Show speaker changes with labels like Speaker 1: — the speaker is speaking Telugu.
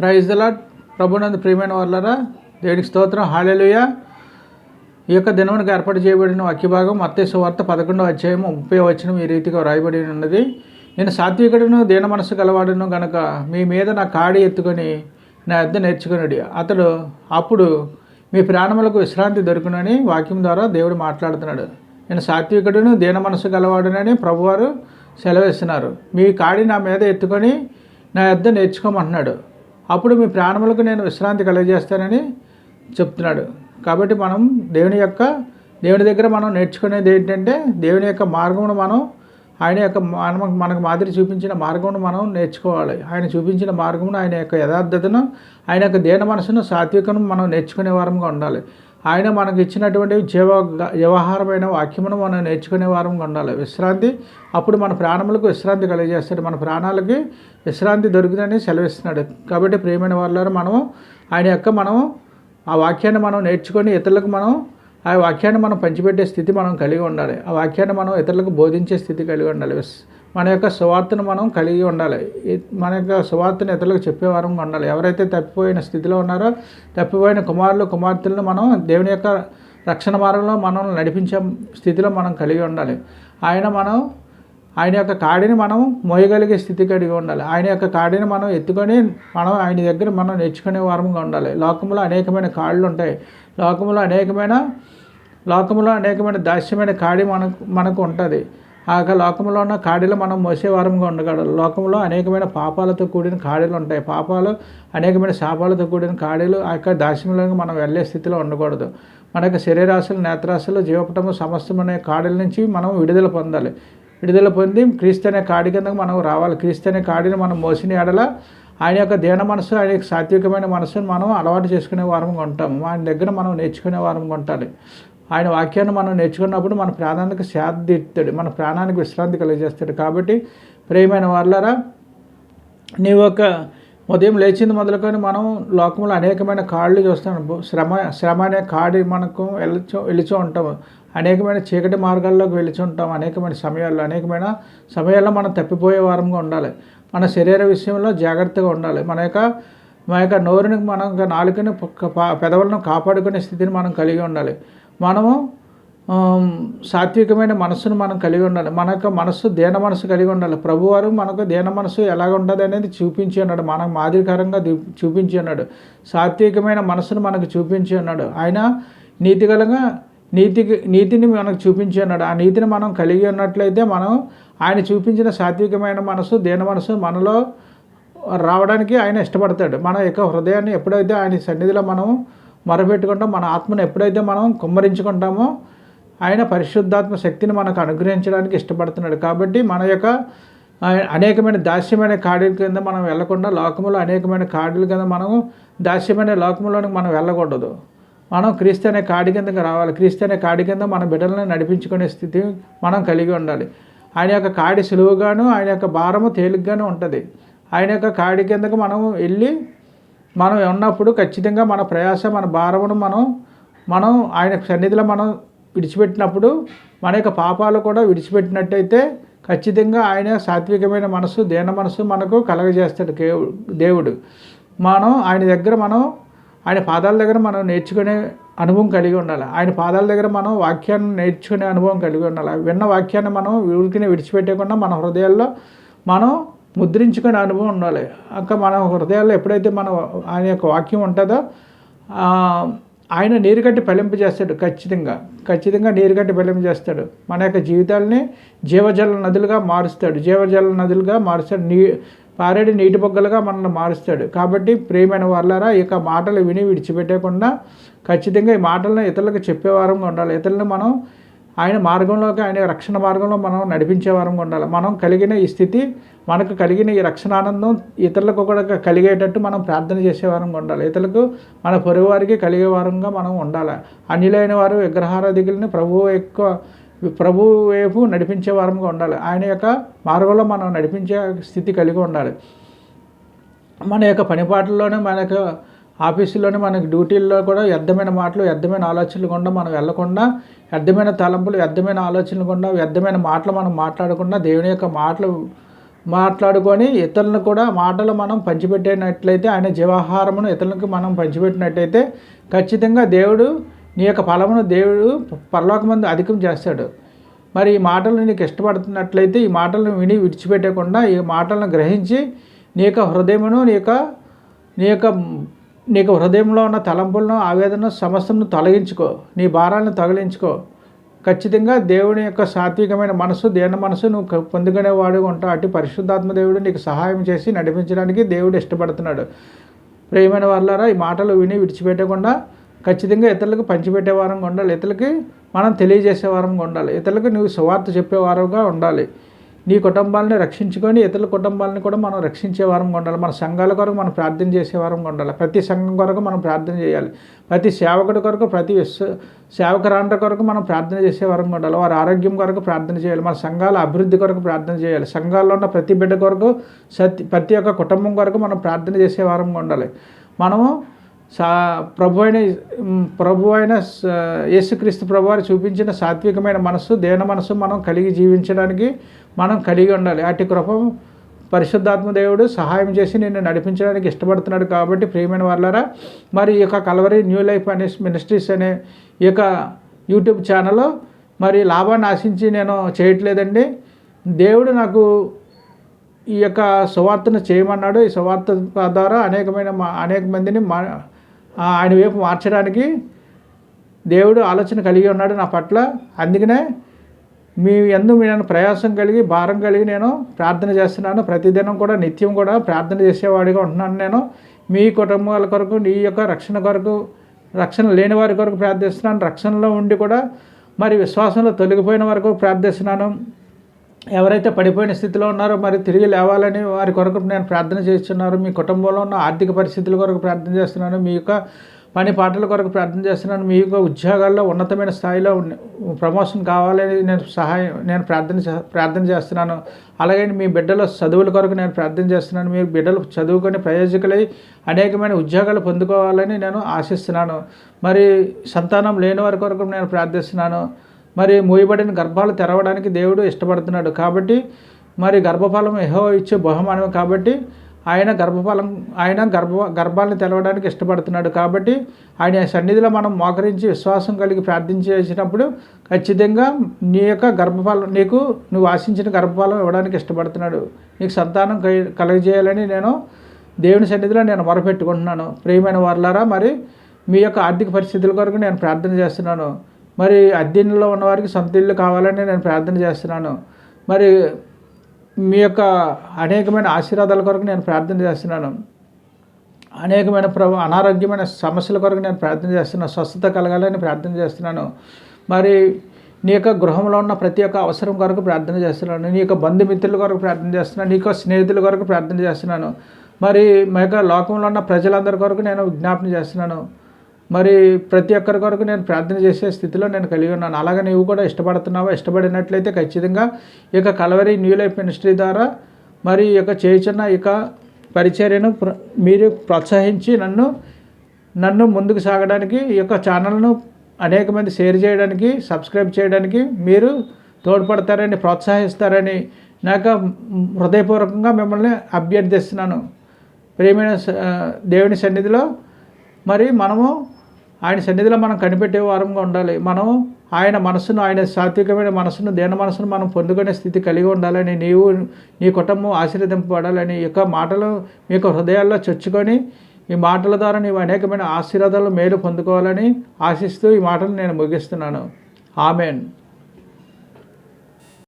Speaker 1: ప్రైజ్ దలా ప్రభునందు ప్రియమైన వాళ్ళరా దేవునికి స్తోత్రం. హాళలుయ ఈ యొక్క దినమునికి ఏర్పాటు చేయబడిన వాక్యభాగం మత్స్య వార్త పదకొండవ అధ్యాయం ముప్పై వచ్చిన ఈ రీతిగా వ్రాయబడి ఉన్నది. నేను సాత్వికుడును దీన మనసు గలవాడును గనక మీ మీద నా కాడి ఎత్తుకొని నా యొద్ద నేర్చుకున్నాడు అతడు అప్పుడు మీ ప్రాణములకు విశ్రాంతి దొరుకునని వాక్యం ద్వారా దేవుడు మాట్లాడుతున్నాడు. నేను సాత్వికుడును దీన మనసు గలవాడునని ప్రభువారు సెలవిస్తున్నారు. మీ కాడి నా మీద ఎత్తుకొని నా యొద్ద నేర్చుకోమంటున్నాడు. అప్పుడు మీ ప్రాణములకు నేను విశ్రాంతి కలుగజేస్తానని చెప్తున్నాడు. కాబట్టి మనం దేవుని యొక్క దేవుని దగ్గర మనం నేర్చుకునేది ఏంటంటే దేవుని యొక్క మార్గమును మనం ఆయన యొక్క మన మనకు మాదిరి చూపించిన మార్గమును మనం నేర్చుకోవాలి. ఆయన చూపించిన మార్గమును ఆయన యొక్క యథార్థతను ఆయన యొక్క దేన మనసును సాత్వికను మనం నేర్చుకునే వారంగా ఉండాలి. ఆయన మనకు ఇచ్చినటువంటి జీవ వ్యవహారమైన వాక్యమును మనం నేర్చుకునే వారంగా ఉండాలి. విశ్రాంతి అప్పుడు మన ప్రాణములకు విశ్రాంతి కలిగజేస్తాడు. మన ప్రాణాలకి విశ్రాంతి దొరికిందని సెలవిస్తున్నాడు. కాబట్టి ప్రియమైన వాళ్ళారు మనం ఆయన యొక్క మనం ఆ వాక్యాన్ని మనం నేర్చుకొని ఇతరులకు మనం ఆ వాక్యాన్ని మనం పంచిపెట్టే స్థితి మనం కలిగి ఉండాలి. ఆ వాక్యాన్ని మనం ఇతరులకు బోధించే స్థితి కలిగి ఉండాలి. మన యొక్క సువార్తను మనం కలిగి ఉండాలి. మన యొక్క సువార్తను ఇతరులకు చెప్పేవారంగా ఉండాలి. ఎవరైతే తప్పిపోయిన స్థితిలో ఉన్నారో తప్పిపోయిన కుమారులు కుమార్తెలను మనం దేవుని యొక్క రక్షణ మార్గంలో మనం నడిపించే స్థితిలో మనం కలిగి ఉండాలి. ఆయన మనం ఆయన యొక్క కాడిని మనం మోయగలిగే స్థితి కలిగి ఉండాలి. ఆయన యొక్క కాడిని మనం ఎత్తుకొని మనం ఆయన దగ్గర మనం నేర్చుకునే వారంగా ఉండాలి. లోకంలో అనేకమైన కాళ్ళు ఉంటాయి. లోకంలో అనేకమైన లోకంలో అనేకమైన దాస్యమైన కాడి మనకు మనకు ఉంటుంది. ఆ యొక్క లోకంలో ఉన్న కాడిలో మనం మోసేవారంగా ఉండగలరు లోకంలో అనేకమైన పాపాలతో కూడిన కాడీలు ఉంటాయి. పాపాలు అనేకమైన శాపాలతో కూడిన కాడీలు ఆ యొక్క దాస్యంలో మనం వెళ్ళే స్థితిలో ఉండకూడదు. మన యొక్క శరీరాశలు నేత్రాశలు జీవపటము అనే కాడీల నుంచి మనం విడుదల పొందాలి. విడుదల పొంది క్రీస్తు అనే కాడి కిందకు మనం రావాలి. క్రీస్తు అనే కాడిని మనం మోసిన ఎడల ఆయన యొక్క దేన మనసు ఆయన యొక్క సాత్వికమైన మనసును మనం అలవాటు చేసుకునే వారంగా ఉంటాము. ఆయన దగ్గర మనం నేర్చుకునే వారంగా ఉండాలి. ఆయన వాక్యాన్ని మనం నేర్చుకున్నప్పుడు మన ప్రాణానికి శాంతి మన ప్రాణానికి విశ్రాంతి కలిగజేస్తాడు. కాబట్టి ప్రేమైన వాళ్ళరా నీ ఒక ఉదయం లేచింది మొదలుకొని మనం లోకంలో అనేకమైన కాళ్ళు చూస్తాం శ్రమ శ్రమ అనే కాడి మనకు వెళ్ళచు వెళుచూ ఉంటాము అనేకమైన చీకటి మార్గాల్లోకి వెళుచు ఉంటాం. అనేకమైన సమయాల్లో అనేకమైన సమయాల్లో మనం తప్పిపోయే వారంగా ఉండాలి. మన శరీర విషయంలో జాగ్రత్తగా ఉండాలి. మన యొక్క మా యొక్క నోరుని మనం నాలుకని పెదవులను కాపాడుకునే స్థితిని మనం కలిగి ఉండాలి. మనము సాత్వికమైన మనస్సును మనం కలిగి ఉండాలి. మన యొక్క మనస్సు దేన మనసు కలిగి ఉండాలి. ప్రభువారు మనకు దేన మనసు ఎలాగ ఉండదు అనేది చూపించి ఉన్నాడు. మనకు మాదిరికరంగా చూపించి ఉన్నాడు. సాత్వికమైన మనసును మనకు చూపించి ఉన్నాడు. ఆయన నీతిగలంగా నీతికి నీతిని మనకు చూపించి ఉన్నాడు. ఆ నీతిని మనం కలిగి ఉన్నట్లయితే మనం ఆయన చూపించిన సాత్వికమైన మనసు దేన మనసు మనలో రావడానికి ఆయన ఇష్టపడతాడు. మన యొక్క హృదయాన్ని ఎప్పుడైతే ఆయన సన్నిధిలో మనం మొరపెట్టుకుంటాం మన ఆత్మను ఎప్పుడైతే మనం కుమ్మరించుకుంటామో ఆయన పరిశుద్ధాత్మ శక్తిని మనకు అనుగ్రహించడానికి ఇష్టపడుతున్నాడు. కాబట్టి మన యొక్క అనేకమైన దాస్యమైన కాడీల కింద మనం వెళ్ళకుండా లోకములో అనేకమైన కాడీల కింద మనము దాస్యమైన లోకంలోనికి మనం వెళ్ళకూడదు. మనం క్రీస్తు అనే కాడి కిందకి రావాలి. క్రీస్తు అనే కాడి కింద మన బిడ్డలను నడిపించుకునే స్థితి మనం కలిగి ఉండాలి. ఆయన యొక్క కాడి సులువుగాను ఆయన యొక్క భారము తేలిగ్గాను ఉంటుంది. ఆయన యొక్క కాడి కిందకు మనం వెళ్ళి మనం ఉన్నప్పుడు ఖచ్చితంగా మన ప్రయాస మన భారమును మనం మనం ఆయన సన్నిధిలో మనం విడిచిపెట్టినప్పుడు మన యొక్క పాపాలు కూడా విడిచిపెట్టినట్టయితే ఖచ్చితంగా ఆయన సాత్వికమైన మనసు దేన మనసు మనకు కలగజేస్తాడు దేవుడు. మనం ఆయన దగ్గర మనం ఆయన పాదాల దగ్గర మనం నేర్చుకునే అనుభవం కలిగి ఉండాలి. ఆయన పాదాల దగ్గర మనం వాక్యాన్ని నేర్చుకునే అనుభవం కలిగి ఉండాలి. విన్న వాక్యాన్ని మనం ఊరికినే విడిచిపెట్టకుండా మన హృదయాల్లో మనం ముద్రించుకునే అనుభవం ఉండాలి. అక్క మన హృదయాల్లో ఎప్పుడైతే మన ఆయన యొక్క వాక్యం ఉంటుందో ఆయన నీరు కట్టి చేస్తాడు ఖచ్చితంగా. ఖచ్చితంగా నీరు కట్టి చేస్తాడు. మన యొక్క జీవితాలని జీవజల నదులుగా మారుస్తాడు. జీవజల నదులుగా మారుస్తాడు. నీ పారేడి నీటి బొగ్గలుగా మనల్ని మారుస్తాడు. కాబట్టి ప్రేమైన వాళ్ళారా ఇక మాటలు విని విడిచిపెట్టకుండా ఖచ్చితంగా ఈ మాటలను ఇతరులకు చెప్పేవారంగా ఉండాలి. ఇతరులను మనం ఆయన మార్గంలోకి ఆయన రక్షణ మార్గంలో మనం నడిపించే వారంగా ఉండాలి. మనం కలిగిన ఈ స్థితి మనకు కలిగిన ఈ రక్షణ ఆనందం ఇతరులకు కూడా కలిగేటట్టు మనం ప్రార్థన చేసేవారంగా ఉండాలి. ఇతరులకు మన పొరుగు వారికి కలిగే వారంగా మనం ఉండాలి. అన్యులైన వారు విగ్రహారాధికులని ప్రభువు ఎక్కువ ప్రభు వైపు నడిపించే వారంగా ఉండాలి. ఆయన యొక్క మార్గంలో మనం నడిపించే స్థితి కలిగి ఉండాలి. మన యొక్క పనిపాట్లలోనే మన యొక్క ఆఫీసులోనే మనకి డ్యూటీల్లో కూడా వ్యర్థమైన మాటలు వ్యర్థమైన ఆలోచనలు కూడా మనం వెళ్ళకుండా వ్యర్థమైన తలంపులు వ్యర్థమైన ఆలోచనలు కూడా వ్యర్థమైన మాటలు మనం మాట్లాడకుండా దేవుని యొక్క మాటలు మాట్లాడుకొని ఇతరులను కూడా మాటలు మనం పంచిపెట్టినట్లయితే ఆయన జీవాహారమును ఇతరులకు మనం పంచిపెట్టినట్టయితే ఖచ్చితంగా దేవుడు నీ యొక్క ఫలమును దేవుడు పరలోకమందు అధికం చేస్తాడు. మరి ఈ మాటలు నీకు ఇష్టపడుతున్నట్లయితే ఈ మాటలను విని విడిచిపెట్టకుండా ఈ మాటలను గ్రహించి నీ యొక్క హృదయమును నీ యొక్క నీ యొక్క నీకు హృదయంలో ఉన్న తలంపులను ఆవేదన సమస్యను తొలగించుకో. నీ భారాలను తగిలించుకో. ఖచ్చితంగా దేవుని యొక్క సాత్వికమైన మనసు దేని మనసు నువ్వు పొందుకునేవాడు ఉంటావు. అటు పరిశుద్ధాత్మ దేవుడు నీకు సహాయం చేసి నడిపించడానికి దేవుడు ఇష్టపడుతున్నాడు. ప్రేమైన వాళ్ళారా ఈ మాటలు విని విడిచిపెట్టకుండా ఖచ్చితంగా ఇతరులకు పంచిపెట్టే వారంగా ఉండాలి. ఇతరులకి మనం తెలియజేసే వారంగా ఉండాలి. ఇతరులకు నువ్వు సువార్త చెప్పే వారంగా ఉండాలి. నీ కుటుంబాలని రక్షించుకొని ఇతరుల కుటుంబాలను కూడా మనం రక్షించే వారంగా ఉండాలి. మన సంఘాల కొరకు మనం ప్రార్థన చేసే వారం ఉండాలి. ప్రతి సంఘం కొరకు మనం ప్రార్థన చేయాలి. ప్రతి సేవకుడి కొరకు ప్రతి విశ్వ సేవకురాండ్ర కొరకు మనం ప్రార్థన చేసే వారం ఉండాలి. వారి ఆరోగ్యం కొరకు ప్రార్థన చేయాలి. మన సంఘాల అభివృద్ధి కొరకు ప్రార్థన చేయాలి. సంఘాల్లో ఉన్న ప్రతి బిడ్డ కొరకు సత్య ప్రతి ఒక్క కుటుంబం కొరకు మనం ప్రార్థన చేసే వారంగా ఉండాలి. మనము సా ప్రభు అయిన ప్రభు అయిన యేసుక్రీస్తు ప్రభు వారు చూపించిన సాత్వికమైన మనస్సు దేన మనస్సు మనం కలిగి జీవించడానికి మనం కలిగి ఉండాలి. అటు కృప పరిశుద్ధాత్మ దేవుడు సహాయం చేసి నిన్ను నడిపించడానికి ఇష్టపడుతున్నాడు కాబట్టి ప్రియమైన వాళ్ళారా మరి ఈ యొక్క కలవరి న్యూ లైఫ్ అనే మినిస్ట్రీస్ అనే ఈ యొక్క యూట్యూబ్ ఛానల్ మరి లాభాన్ని ఆశించి నేను చేయట్లేదండి. దేవుడు నాకు ఈ యొక్క సువార్తను చేయమన్నాడు. ఈ సువార్త ద్వారా అనేకమైన అనేక మందిని మా ఆయన వైపు మార్చడానికి దేవుడు ఆలోచన కలిగి ఉన్నాడు నా పట్ల. అందుకనే మీ ఎందు నేను ప్రయాసం కలిగి భారం కలిగి నేను ప్రార్థన చేస్తున్నాను. ప్రతిదినం కూడా నిత్యం కూడా ప్రార్థన చేసేవాడిగా ఉంటున్నాను నేను. మీ కుటుంబాల కొరకు నీ యొక్క రక్షణ కొరకు రక్షణ లేని వారి కొరకు ప్రార్థిస్తున్నాను. రక్షణలో ఉండి కూడా మరి విశ్వాసంలో తొలగిపోయిన వరకు ప్రార్థిస్తున్నాను. ఎవరైతే పడిపోయిన స్థితిలో ఉన్నారో మరి తిరిగి లేవాలని వారి కొరకు నేను ప్రార్థన చేస్తున్నారు మీ కుటుంబంలో ఉన్న ఆర్థిక పరిస్థితుల కొరకు ప్రార్థన చేస్తున్నాను. మీ యొక్క పని పాటల కొరకు ప్రార్థన చేస్తున్నాను. మీ యొక్క ఉద్యోగాల్లో ఉన్నతమైన స్థాయిలో ప్రమోషన్ కావాలని నేను సహాయం నేను ప్రార్థన ప్రార్థన చేస్తున్నాను. అలాగే మీ బిడ్డల చదువుల కొరకు నేను ప్రార్థన చేస్తున్నాను. మీ బిడ్డలు చదువుకొని ప్రయోజకులై అనేకమైన ఉద్యోగాలు పొందుకోవాలని నేను ఆశిస్తున్నాను. మరి సంతానం లేని వారి కొరకు నేను ప్రార్థిస్తున్నాను. మరి మూయబడిన గర్భాలు తెరవడానికి దేవుడు ఇష్టపడుతున్నాడు. కాబట్టి మరి గర్భఫలం ఎహో ఇచ్చే బహుమానం కాబట్టి ఆయన గర్భఫలం ఆయన గర్భ గర్భాలను తెలవడానికి ఇష్టపడుతున్నాడు. కాబట్టి ఆయన సన్నిధిలో మనం మోకరించి విశ్వాసం కలిగి ప్రార్థించేసినప్పుడు ఖచ్చితంగా నీ యొక్క గర్భఫలం నీకు నువ్వు ఆశించిన గర్భఫలం ఇవ్వడానికి ఇష్టపడుతున్నాడు. నీకు సంతానం కలగజేయాలని నేను దేవుని సన్నిధిలో నేను మొరపెట్టుకుంటున్నాను. ప్రియమైన వారులారా మరి మీ యొక్క ఆర్థిక పరిస్థితుల కొరకు నేను ప్రార్థన చేస్తున్నాను. మరి అద్దెల్లో ఉన్నవారికి సొంత ఇల్లు కావాలని నేను ప్రార్థన చేస్తున్నాను. మరి మీ యొక్క అనేకమైన ఆశీర్వాదాల కొరకు నేను ప్రార్థన చేస్తున్నాను. అనేకమైన ప్రభు అనారోగ్యమైన సమస్యల కొరకు నేను ప్రార్థన చేస్తున్నాను స్వస్థత కలగాలని ప్రార్థన చేస్తున్నాను. మరి నీ యొక్క గృహంలో ఉన్న ప్రతి ఒక్క అవసరం కొరకు ప్రార్థన చేస్తున్నాను. నీ యొక్క బంధుమిత్రుల కొరకు ప్రార్థన చేస్తున్నాను. నీ యొక్క స్నేహితుల కొరకు ప్రార్థన చేస్తున్నాను. మరి మా యొక్క లోకంలో ఉన్న ప్రజలందరి కొరకు నేను విజ్ఞాపన చేస్తున్నాను. మరి ప్రతి ఒక్కరి కొరకు నేను ప్రార్థన చేసే స్థితిలో నేను కలిగి ఉన్నాను. అలాగే నీవు కూడా ఇష్టపడుతున్నావా? ఇష్టపడినట్లయితే ఖచ్చితంగా ఇక కలవరి న్యూ లైఫ్ మినిస్ట్రీ ద్వారా మరి ఈ యొక్క చేయుచున్న ఇక పరిచర్యను మీరు ప్రోత్సహించి నన్ను నన్ను ముందుకు సాగడానికి ఈ యొక్క ఛానల్ను అనేక మంది షేర్ చేయడానికి సబ్స్క్రైబ్ చేయడానికి మీరు తోడ్పడతారని ప్రోత్సహిస్తారని నాకు హృదయపూర్వకంగా మిమ్మల్ని అభ్యర్థిస్తున్నాను. ప్రేమైన దేవుని సన్నిధిలో మరి మనము ఆయన సన్నిధిలో మనం కనిపెట్టే వారంగా ఉండాలి. మనం ఆయన మనసును ఆయన సాత్వికమైన మనసును దేన మనసును మనం పొందుకునే స్థితి కలిగి ఉండాలని నీవు నీ కుటుంబం ఆశీర్వదింపబడాలని ఈ యొక్క మాటలు మీ యొక్క హృదయాల్లో చొచ్చుకొని ఈ మాటల ద్వారా నీవు అనేకమైన ఆశీర్వాదాలు మేలు పొందుకోవాలని ఆశిస్తూ ఈ మాటలు నేను ముగిస్తున్నాను. ఆమెన్.